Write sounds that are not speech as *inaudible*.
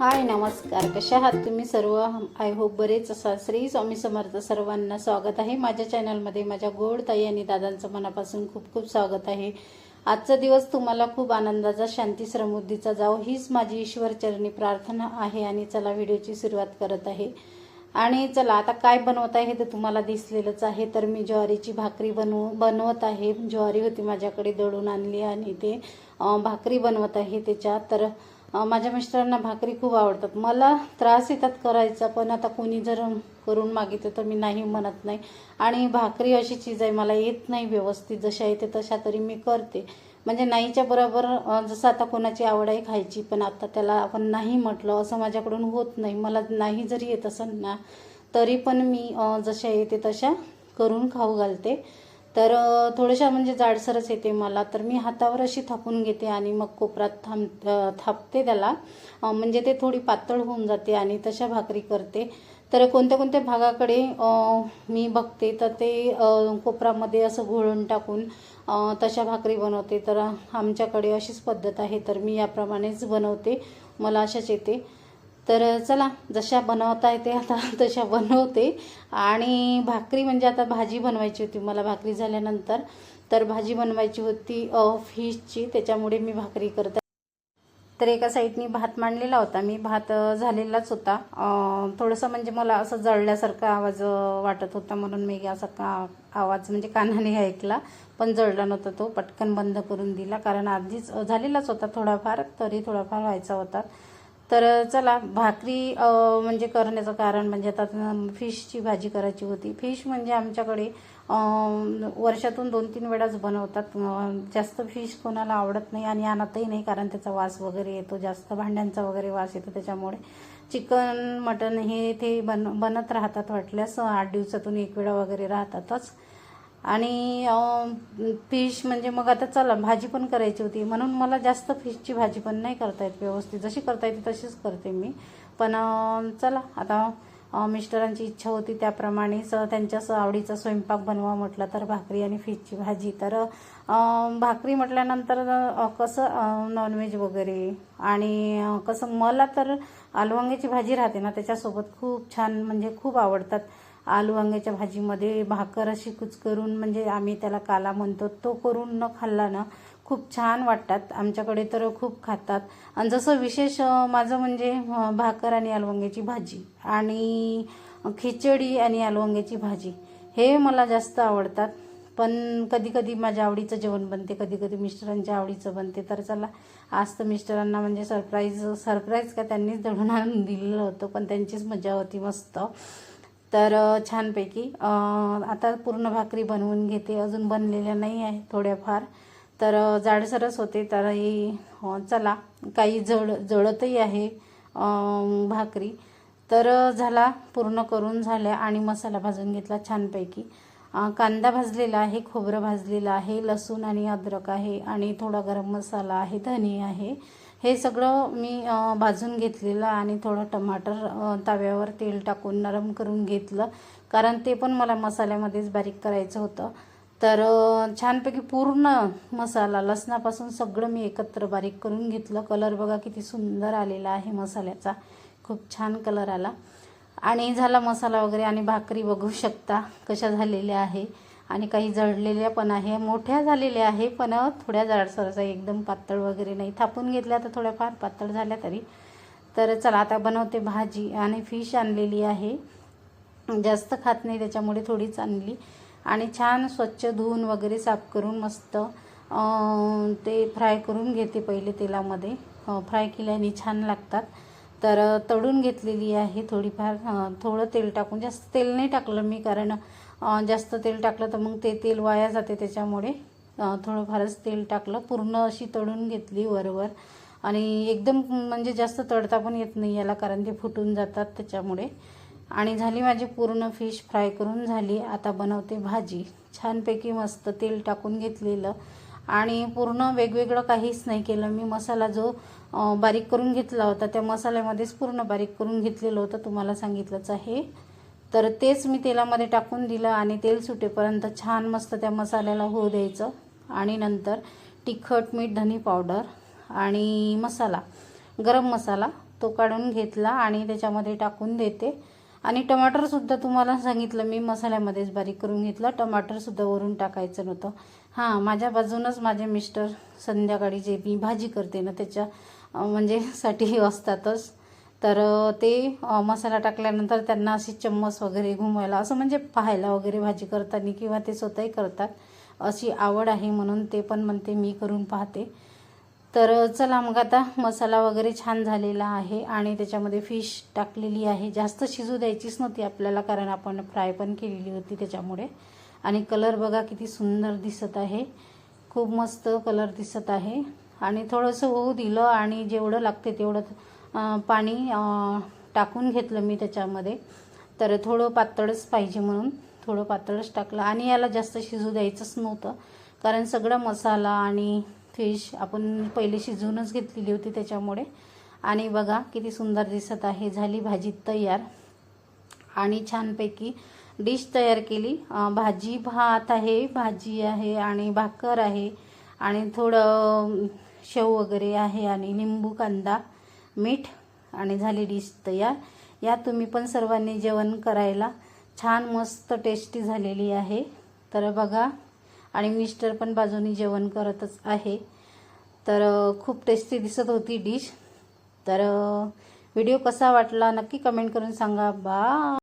हाय नमस्कार. कशा आहात तुम्ही सर्व? आय होप बरेच असा श्री स्वामी समर्थ सर्वांना स्वागत आहे. माझ्या चॅनलमध्ये माझ्या गोड ताई आणि दादांचं मनापासून खूप खूप स्वागत आहे. आजचा दिवस तुम्हाला खूप आनंदाचा शांती समृद्धीचा जाओ हीच माझी ईश्वर चरणी प्रार्थना आहे आणि चला व्हिडिओची सुरुवात करत आहे. आणि चला आता काय बनवत आहे ते तुम्हाला दिसलेलंच आहे. तर मी ज्वारीची भाकरी बनवू बनवत आहे. ज्वारी होती माझ्याकडे दळून आणली आणि ते भाकरी बनवत आहे त्याच्यात. तर माझ्या मिस्टरांना भाकरी खूप आवडतात. मला त्रास येतात करायचा पण आता कोणी जर करून मागितलं तर मी नाही म्हणत नाही. आणि भाकरी अशी चीज आहे मला येत नाही व्यवस्थित. जशा येते तशा तरी मी करते. म्हणजे नाहीच्या बरोबर जसं आता कोणाची आवड आहे खायची पण आता त्याला आपण नाही म्हटलं असं माझ्याकडून होत नाही. मला नाही जरी येत असेल ना तरी पण मी जशा येते तशा करून खाऊ घालते. तर थोड्याशा म्हणजे जाडसरच येते मला. तर मी हातावर अशी थापून घेते आणि मग कोपरात थांब थापते त्याला. म्हणजे ते थोडी पातळ होऊन जाते आणि तशा भाकरी करते. तर कोणत्या कोणत्या भागाकडे मी बघते तर ते कोपरामध्ये असं घोळून टाकून तशा भाकरी बनवते. तर आमच्याकडे अशीच पद्धत आहे. तर मी याप्रमाणेच बनवते. मला अशाच येते. तर चला जशा बनवता येते आता तशा बनवते. आणि भाकरी म्हणजे आता भाजी बनवायची होती. मला भाकरी झाल्यानंतर तर भाजी बनवायची होती फिशची त्याच्यामुळे मी भाकरी करते. तर एका साईडनी भात मांडलेला होता. मी भात झालेलाच होता. थोडंसं म्हणजे मला असं जळल्यासारखा आवाज वाटत होता म्हणून मी असा का आवाज म्हणजे कानाने ऐकला. पण जळला नव्हता तो. पटकन बंद करून दिला. कारण आधीच झालेलाच होता थोडाफार. तरी थोडाफार व्हायचा होता. तर चला भाकरी म्हणजे करण्याचं कारण म्हणजे आता फिशची भाजी करायची होती. फिश म्हणजे आमच्याकडे वर्षातून दोन तीन वेळाच बनवतात. जास्त फिश कोणाला आवडत नाही आणि आणतही नाही कारण त्याचा वास वगैरे येतो. जास्त भांड्यांचा वगैरे वास येतो त्याच्यामुळे. चिकन मटन हे ते बन बनत राहतात वाटल्यास आठ दिवसातून एक वेळा वगैरे राहतातच. आणि फिश म्हणजे मग आता चला भाजी पण करायची होती. म्हणून मला जास्त फिशची भाजी पण नाही करता येत व्यवस्थित. जशी करता येते तशीच करते मी. पण चला आता मिस्टरांची इच्छा होती त्याप्रमाणे स त्यांच्या आवडीचा स्वयंपाक बनवा म्हटलं तर भाकरी आणि फिशची भाजी. तर भाकरी म्हटल्यानंतर कसं नॉनव्हेज वगैरे आणि कसं मला तर आलवांग्याची भाजी राहते ना त्याच्यासोबत खूप छान म्हणजे खूप आवडतात. आलू वांग्याच्या भाजीमध्ये भाकर अशी कुच करून म्हणजे आम्ही त्याला काला म्हणतो तो करून न खाल्ला ना खूप छान वाटतात. आमच्याकडे तर खूप खातात. आणि जसं विशेष माझं म्हणजे भाकर आणि आलू वांग्याची भाजी आणि खिचडी आणि आलू वांग्याची भाजी हे मला जास्त आवडतात. पण कधी कधी माझ्या आवडीचं जेवण बनते कधी कधी मिस्टरांच्या आवडीचं बनते. तर चला आज तर मिस्टरांना म्हणजे सरप्राईज सरप्राईज का त्यांनीच दळून आणून दिलेलं होतं पण त्यांचीच मजा होती मस्त. तर छानपैकी. आता पूर्ण भाकरी बनवून घेते. अजून बनलेल्या नाही आहे थोड्याफार. तर अ, जाडसरच होते. तर ही चला. काही जळ जळतही आहे भाकरी. तर झाला. पूर्ण करून झाल्या आणि मसाला भाजून घेतला छानपैकी. कांदा भाजलेला आहे खोबरं भाजलेलं आहे लसूण आणि अद्रक आहे आणि थोडा गरम मसाला आहे धनी आहे. हे सगळं मी भाजून घेतलेलं आणि थोडं टमाटर तव्यावर तेल टाकून नरम करून घेतलं. कारण ते पण मला मसाल्यामध्येच बारीक करायचं होतं. तर छानपैकी पूर्ण मसाला लसणापासून सगळं मी एकत्र बारीक करून घेतलं. कलर बघा किती सुंदर आलेला आहे मसाल्याचा. खूप छान कलर आला. आणि झाला मसाला वगैरे आणि भाकरी बघू शकता कशा झालेल्या आहे. आणि काही जळलेल्या पण आहे. मोठ्या झालेल्या आहे पण थोड्या जाडसरचा एकदम पातळ वगैरे नाही. थापून घेतल्या तर थोड्याफार पातळ झाल्या तरी. तर चला आता बनवते भाजी आणि फिश आणलेली आहे. जास्त खात नाही त्याच्यामुळे थोडीच आणली. आणि छान स्वच्छ धुवून वगैरे साफ करून मस्त ते फ्राय करून घेते पहिले तेलामध्ये. हो, फ्राय केल्याने छान लागतात. तर तळून घेतलेली आहे थोडीफार. थोडं तेल टाकून जास्त तेल नाही टाकलं मी कारण जास्त तेल टाकलं तर मग ते तेल वाया जाते त्याच्यामुळे. थोडंफारच तेल टाकलं. पूर्ण अशी तळून घेतली वरवर. आणि एकदम म्हणजे जास्त तळता पण येत नाही याला कारण ते फुटून जातात त्याच्यामुळे. आणि झाली माझी पूर्ण फिश फ्राय करून झाली. आता बनवते भाजी. छानपैकी मस्त तेल टाकून घेतलेलं. आणि पूर्ण वेगवेगळं काहीच नाही केलं. मी मसाला जो बारीक करून घेतला होता त्या मसाल्यामध्येच पूर्ण बारीक करून घेतलेलं होतं तुम्हाला सांगितलंच आहे. तर तेच मी तेलामध्ये टाकून दिलं आणि तेल सुटेपर्यंत छान मस्त त्या मसाल्याला होऊ द्यायचं. आणि नंतर तिखट मीठ धनी पावडर आणि मसाला गरम मसाला तो काढून घेतला आणि त्याच्यामध्ये टाकून देते. आणि टमाटरसुद्धा तुम्हाला सांगितलं मी मसाल्यामध्येच बारीक करून घेतलं. टमाटरसुद्धा वरून टाकायचं नव्हतं. हां माझ्या बाजूनच माझे मिस्टर संध्याकाळी जे मी भाजी करते ना त्याच्या म्हणजे *laughs* साठी असतातच. तर ते मसाला टाकल्यानंतर त्यांना अशी चम्मच वगैरे घुमवायला असं म्हणजे पाहायला वगैरे भाजी करताना किंवा ते स्वतःही करतात अशी आवड आहे म्हणून ते पण म्हणते मी करून पाहते. तर चला मग आता मसाला वगैरे छान झालेला आहे आणि त्याच्यामध्ये फिश टाकलेली आहे. जास्त शिजू द्यायचीच नव्हती आपल्याला कारण आपण फ्राय पण केलेली होती त्याच्यामुळे. आणि कलर बघा किती सुंदर दिसत आहे. खूप मस्त कलर दिसत आहे. आणि थोडंसं होऊ दिलं आणि जेवढं लागते तेवढं पाणी टाकून घेतलं मी त्याच्यामध्ये. तर थोडं पातळच पाहिजे म्हणून थोडं पातळच टाकलं. आणि याला जास्त शिजू द्यायचंच नव्हतं. कारण सगळा मसाला आणि फिश आपण पहिले शिजवूनच घेतलेली होती त्याच्यामुळे. आणि बघा किती सुंदर दिसत आहे. झाली भाजी तयार. आणि छानपैकी डिश तयार केली. भाजी भात आहे भाजी आहे आणि भाकर आहे. आणि थोडं शेव वगैरे आहे आणि लिंबू कांदा. मीठ आणि झाली डिश तयार. या तुम्ही पण सर्वांनी जेवण करायला छान मस्त टेस्टी झालेली आहे. तर बघा आणि मिस्टर पण बाजूनी जेवण करतच आहे. तर खूप टेस्टी दिसत होती डिश. तर व्हिडिओ कसा वाटला नक्की कमेंट करून सांगा. बा